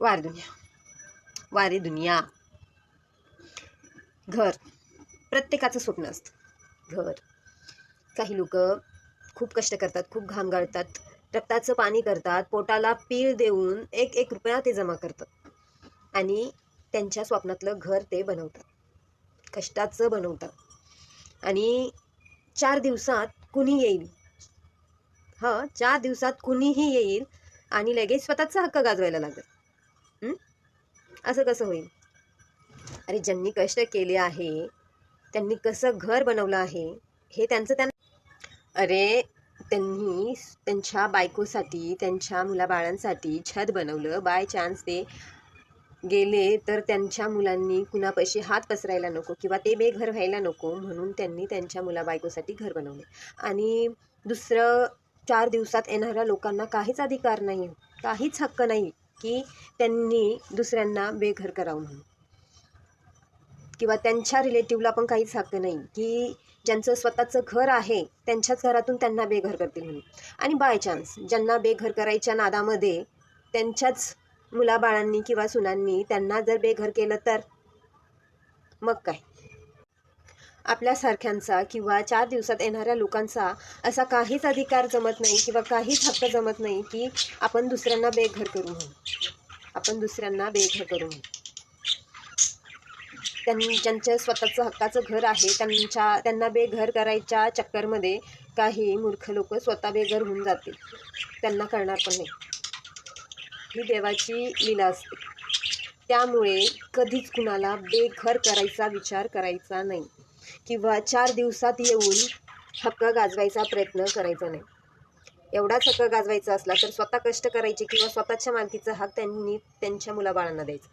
वार दुनिया. वारे दुनिया. घर. प्रत्येकाचं स्वप्न असतं. घर. काही लोक खूप कष्ट करतात खूप घाम गाळतात रक्ताचं पाणी करतात पोटाला पीळ देऊन एक एक रुपया ते जमा करतात. आणि त्यांच्या स्वप्नातलं घर ते बनवतात. कष्टाचं बनवतात. आणि चार दिवसात कुणी येईल? हां चार दिवसात कुणीही येईल आणि लगेच स्वतःचा हक्क गाजवायला लागेल. असं कसं होईल? अरे ज्यांनी कष्ट केले आहे त्यांनी कसं घर बनवलं आहे हे त्यांचं त्यांना अरे त्यांनी त्यांच्या बायकोसाठी त्यांच्या मुलाबाळांसाठी छत बनवलं. बाय चान्स ते गेले तर त्यांच्या मुलांनी कुणापाशी हात पसरायला नको किंवा ते बेघर व्हायला नको म्हणून त्यांनी त्यांच्या मुलाबायकोसाठी घर बनवले. आणि दुसरं चार दिवसात येणाऱ्या लोकांना काहीच अधिकार नाही काहीच हक्क नाही. की त्यांनी दुसऱ्यांना बेघर करावं म्हणून. किंवा त्यांच्या रिलेटिव्हला पण काहीच हक्क नाही की ज्यांचं स्वतःचं घर आहे त्यांच्याच घरातून त्यांना बेघर करतील म्हणून. आणि बाय चान्स ज्यांना बेघर करायच्या नादामध्ये त्यांच्याच मुलाबाळांनी किंवा सुनांनी त्यांना जर बेघर केलं तर मग काय? आपल्यासारख्यांचा किंवा चार दिवसात येणाऱ्या लोकांचा असा काहीच अधिकार जमत नाही किंवा काहीच हक्क जमत नाही की आपण दुसऱ्यांना बेघर करू म्हणून आपण दुसऱ्यांना बेघर करू म्हणून त्यांनी स्वतःचं हक्काचं घर आहे त्यांच्या त्यांना बेघर करायच्या चक्करमध्ये काही मूर्ख लोक स्वतः बेघर होऊन जातील. त्यांना कळणार पण नाही. ही देवाची लीला असते. त्यामुळे कधीच कुणाला बेघर करायचा विचार करायचा नाही. किंवा चार दिवसात येऊन हक्क गाजवायचा प्रयत्न करायचा नाही. एवढाच हक्क गाजवायचा असला तर स्वतः कष्ट करायचे किंवा स्वतःच्या मालकीचा हक त्यांनी त्यांच्या मुलाबाळांना द्यायचा.